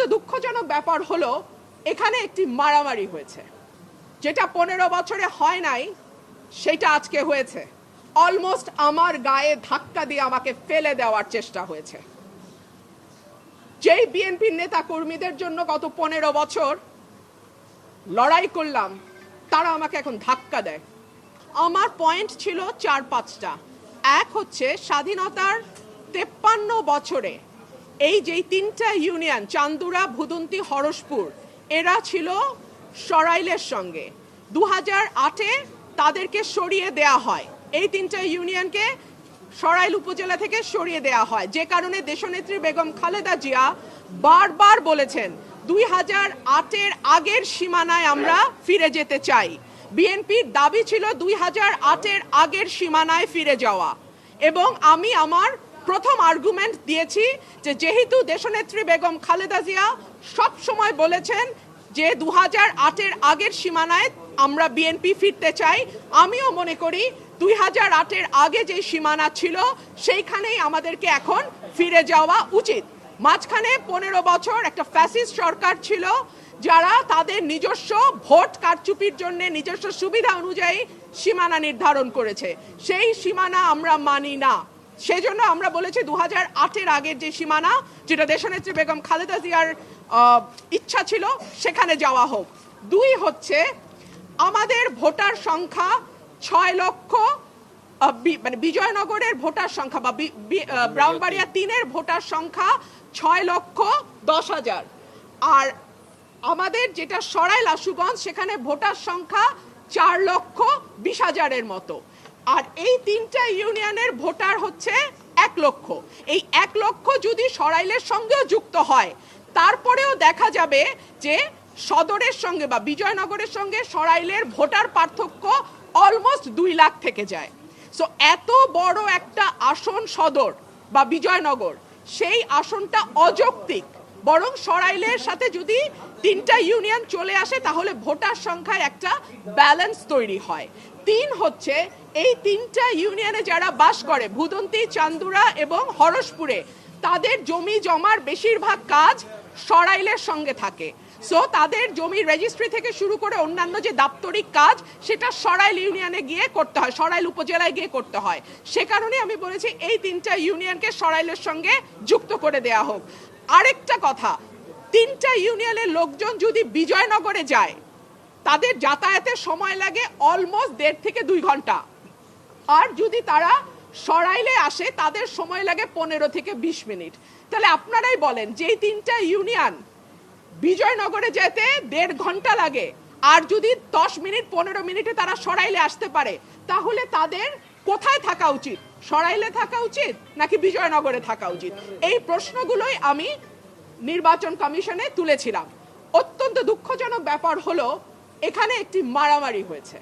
অত্যন্ত দুঃখজনক ব্যাপার হলো, এখানে একটি মারামারি হয়েছে। যেটা পনেরো বছরে হয় নাই, সেটা আজকে হয়েছে। অলমোস্ট আমার গায়ে ধাক্কা দিয়ে আমাকে ফেলে দেওয়ার চেষ্টা হয়েছে। যেই বিএনপির নেতা কর্মীদের জন্য গত পনেরো বছর লড়াই করলাম, তারা আমাকে এখন ধাক্কা দেয়। আমার পয়েন্ট ছিল চার পাঁচটা। এক হচ্ছে স্বাধীনতার তেপ্পান্ন বছরে এই যেই তিনটা ইউনিয়ন, চান্দুরা, ভুদন্তি, হরসপুর, এরা ছিল সরাইলের সঙ্গে। দু হাজার আটে তাদেরকে সরিয়ে দেয়া হয়। এই তিনটা ইউনিয়নকে সরাইল উপজেলা থেকে সরিয়ে দেয়া হয়। যে কারণে দেশনেত্রী বেগম খালেদা জিয়া বারবার বলেছেন দুই হাজার আটের আগের সীমানায় আমরা ফিরে যেতে চাই। বিএনপির দাবি ছিল দুই হাজার আটের আগের সীমানায় ফিরে যাওয়া। এবং আমি আমার প্রথম আর্গুমেন্ট দিয়েছি যে যেহেতু দেশনেত্রী বেগম খালেদা জিয়া সব সময় বলেছেন যে দু হাজার আটের আগের সীমানায় আমরা বিএনপি ফিরতে চাই, আমিও মনে করি দুই হাজার আটের আগে যে সীমানা ছিল সেইখানেই আমাদেরকে এখন ফিরে যাওয়া উচিত। মাঝখানে পনেরো বছর একটা ফ্যাসিস্ট সরকার ছিল যারা তাদের নিজস্ব ভোট কারচুপির জন্য নিজস্ব সুবিধা অনুযায়ী সীমানা নির্ধারণ করেছে। সেই সীমানা আমরা মানি না। সেজন্য আমরা বলেছি দু হাজার আটের আগের যে সীমানা, যেটা দেশনেত্রী বেগম খালেদা জিয়ার ইচ্ছা ছিল, সেখানে যাওয়া হোক। দুই হচ্ছে, আমাদের ভোটার সংখ্যা ছয় লক্ষ মানে বিজয়নগরের ভোটার সংখ্যা বি- ব্রাউনবাড়িয়া তিনের ভোটার সংখ্যা ছয় লক্ষ দশ হাজার। আর আমাদের যেটা সরাইল আশুগঞ্জ সেখানে ভোটার সংখ্যা চার লক্ষ বিশ হাজারের মতো। আর এই তিনটা ইউনিয়নের ভোটার হচ্ছে এক লক্ষ। এই এক লক্ষ যদি সরাইলের সঙ্গেও যুক্ত হয়, তারপরেও দেখা যাবে যে সদরের সঙ্গে বা বিজয়নগরের সঙ্গে সরাইলের ভোটার পার্থক্য অলমোস্ট দুই লাখ থেকে যায়। সো এত বড় একটা আসন সদর বা বিজয়নগর, সেই আসনটা অযৌক্তিক। বরং সরাইলের সাথে যদি তিনটা ইউনিয়ন চলে আসে, তাহলে ভোটার সংখ্যায় একটা ব্যালেন্স তৈরি হয়। তিন হচ্ছে, এই তিনটা ইউনিয়নে যারা বাস করে, ভুদন্তি, চান্দুরা এবং হরসপুরে, তাদের জমি জমার বেশিরভাগ কাজ সরাইলের সঙ্গে থাকে। সো তাদের জমি রেজিস্ট্রি থেকে শুরু করে অন্যান্য যে দাপ্তরিক কাজ, সেটা সরাইল ইউনিয়নে গিয়ে করতে হয়, সরাইল উপজেলায় গিয়ে করতে হয়। সে কারণে আমি বলেছি, এই তিনটা ইউনিয়নকে সরাইলের সঙ্গে যুক্ত করে দেয়া হোক। আরেকটা কথা, তিনটা ইউনিয়নের লোকজন যদি বিজয়নগরে যায়, তাদের যাতায়াতের সময় লাগে অলমোস্ট দেড় থেকে দুই ঘণ্টা। আর যদি তারা সরাইলে আসে, তাদের সময় লাগে পনেরো থেকে বিশ মিনিট। তাহলে আপনারাই বলেন, যেই তিনটা ইউনিয়ন বিজয়নগরে যেতে দেড় ঘণ্টা লাগে, আর যদি দশ মিনিট, পনেরো মিনিটে তারা সরাইলে আসতে পারে, তাহলে তাদের কোথায় থাকা উচিত? সরাইলে থাকা উচিত নাকি বিজয়নগরে থাকা উচিত? এই প্রশ্নগুলোই আমি নির্বাচন কমিশনে তুলেছিলাম। অত্যন্ত দুঃখজনক ব্যাপার হলো, এখানে একটি মারামারি হয়েছে।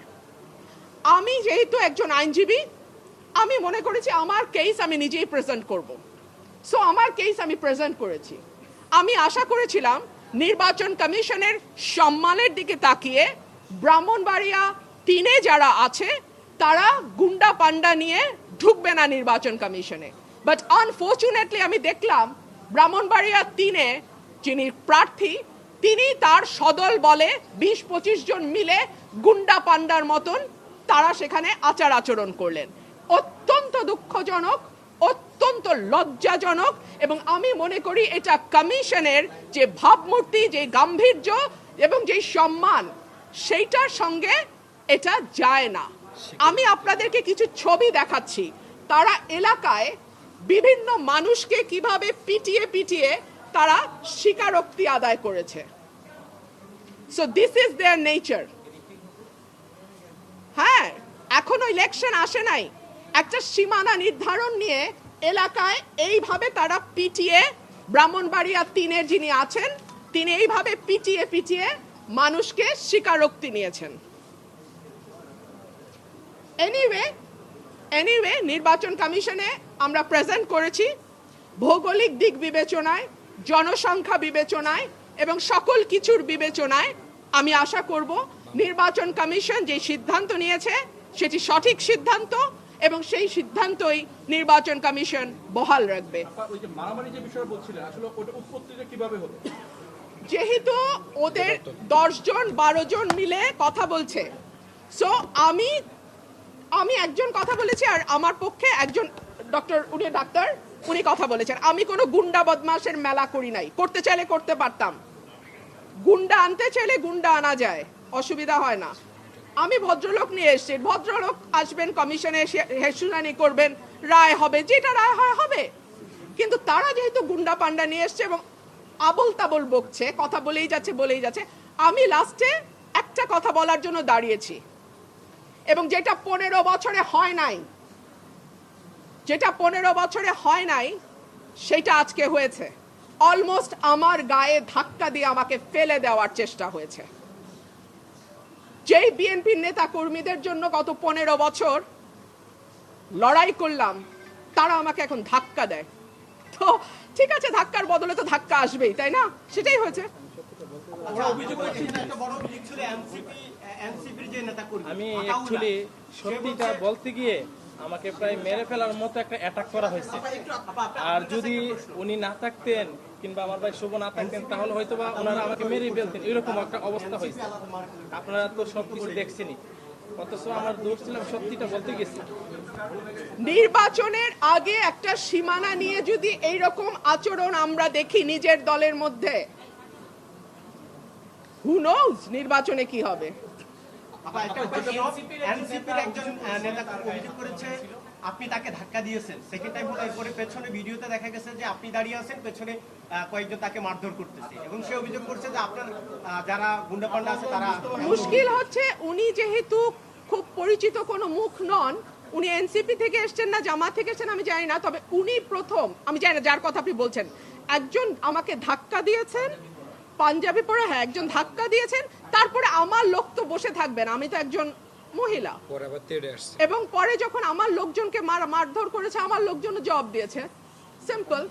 আমি যেহেতু একজন আইনজীবী, আমি মনে করেছি আমার কেস আমি নিজেই প্রেজেন্ট করব। সো আমার কেস আমি প্রেজেন্ট করেছি। আমি আশা করেছিলাম নির্বাচন কমিশনের সম্মানের দিকে তাকিয়ে ব্রাহ্মণবাড়িয়া তিনে যারা আছে তারা গুন্ডা পান্ডা নিয়ে ঢুকবে না নির্বাচন কমিশনে। বাট আনফর্চুনেটলি আমি দেখলাম ব্রাহ্মণবাড়িয়া তিনে যিনি প্রার্থী, তিনি তার সদল বলে বিশ পঁচিশ জন মিলে গুন্ডা পান্ডার মতন তারা সেখানে আচার আচরণ করলেন। অত্যন্ত দুঃখজনক, অত্যন্ত লজ্জাজনক এবং আমি মনে করি এটা কমিশনের যে ভাবমূর্তি, যে গাম্ভীর্য এবং যে সম্মান, সেইটার সঙ্গে এটা যায় না। আমি আপনাদেরকে কিছু ছবি দেখাচ্ছি। তারা এলাকায় বিভিন্ন মানুষকে কীভাবে পিটিয়ে পিটিয়ে তারা স্বীকারোক্তি আদায় করেছে। So this is their nature হ্যাঁ এখনও ইলেকশন আসে নাই। একটা সীমানা নির্ধারণ নিয়ে এলাকায় এইভাবে তারা পিটিয়ে ব্রাহ্মণবাড়িয়া তিনের যিনি আছেন, তিনি এইভাবে পিটিয়ে পিটিয়ে মানুষকে স্বীকারোক্তি নিয়েছেন। এনিওয়ে এনিওয়ে নির্বাচন কমিশনে আমরা প্রেজেন্ট করেছি ভৌগোলিক দিক বিবেচনায় জনসংখ্যা বিবেচনায় এবং সকল কিছুর বিবেচনায় আমি আশা করব নির্বাচন কমিশন যে সিদ্ধান্ত নিয়েছে সেটি সঠিক সিদ্ধান্ত এবং সেই সিদ্ধান্তই নির্বাচন কমিশন বহাল রাখবে। আপা, ওই যে মারামারি যে বিষয়ে বলছিলেন আসলে ওটা উৎপত্তিটা কীভাবে হলো? যেহেতু ওদের দশজন বারো জন মিলে কথা বলছে সো আমি আমি একজন কথা বলেছি আর আমার পক্ষে একজন ডক্টর, উনি ডাক্তার, উনি কথা বলেছেন। আমি কোনো গুন্ডা বদমাশের মেলা করি নাই। করতে চাইলে করতে পারতাম। গুন্ডা আনতে চাইলে গুন্ডা আনা যায়। অসুবিধা হয় না। আমি ভদ্রলোক নিয়ে এসেছি। ভদ্রলোক আসবেন, কমিশনে শুনানি করবেন। রায় হবে। যেটা রায় হয়, হবে। কিন্তু তারা যেহেতু গুন্ডা পান্ডা নিয়ে এসছে এবং আবল তাবল বকছে, কথা বলেই যাচ্ছে বলেই যাচ্ছে, আমি লাস্টে একটা কথা বলার জন্য দাঁড়িয়েছি। এবং যেটা পনেরো বছরে হয় নাই, যেটা পনেরো বছরে হয় নাই, সেটা আজকে হয়েছে। অলমোস্ট আমার গায়ে ধাক্কা দিয়ে আমাকে ফেলে দেওয়ার চেষ্টা হয়েছে। যেই বিএনপির নেতা কর্মীদের জন্য গত পনেরো বছর লড়াই করলাম, তারা আমাকে এখন ধাক্কা দেয়। তো ঠিক আছে, ধাক্কার বদলে তো ধাক্কা আসবেই, তাই না? সেটাই হয়েছে। ওরা অভিযোগ করছে যে একটা বড় অভিযোগ ছিল এনসিপি এনসিপির যে নেতা কর্মী আমি অ্যাকচুয়ালি সত্যিটা বলতে গিয়ে আমাকে প্রায় মেরে ফেলার মতো একটা অ্যাটাক করা হয়েছে। আর যদি উনি না থাকতেন কিংবা আমার ভাই শুভ না থাকতেন তাহলে হয়তো বা ওনারা আমাকে মেরে ফেলতেন। এরকম একটা অবস্থা হয়েছে। আপনারা তো সব কিছু দেখছেনই। অথচ আমার দোষ ছিল আমি সত্যিটা বলতে গেছি। নির্বাচনের আগে একটা সীমানা নিয়ে যদি এই রকম আচরণ আমরা দেখি নিজের দলের মধ্যে হু নোজ নির্বাচনে কি হবে? একজন নেতা অভিযোগ করেছে আপনি তাকে ধাক্কা দিয়েছেন। সেকেন্ড টাইম হলো এরপরে পেছনে ভিডিওতে দেখা গেছে যে আপনি দাঁড়িয়ে আছেন পেছনে কয়েকজন তাকে মারধর করতেছে। এবং সে অভিযোগ করছে যে আপনার যারা গুন্ডা পান্ডা আছে তারা মুশকিল হচ্ছে উনি যেহেতু খুব পরিচিত কোনো মুখ নন উনি এনসিপি থেকে এসেছেন না জামা থেকে এসেছেন আমি জানি না তবে উনি প্রথম আমি জানি না যার কথা আপনি বলছেন একজন আমাকে ধাক্কা দিয়েছেন পাঞ্জাবি পরে হ্যাঁ একজন ধাক্কা দিয়েছেন তারপরে আমার লোক তো বসে থাকবেন আমি তো একজন মহিলা। এবং পরে যখন আমার লোকজনকে মার মারধর করেছে আমার লোকজন জবাব দিয়েছে। সিম্পল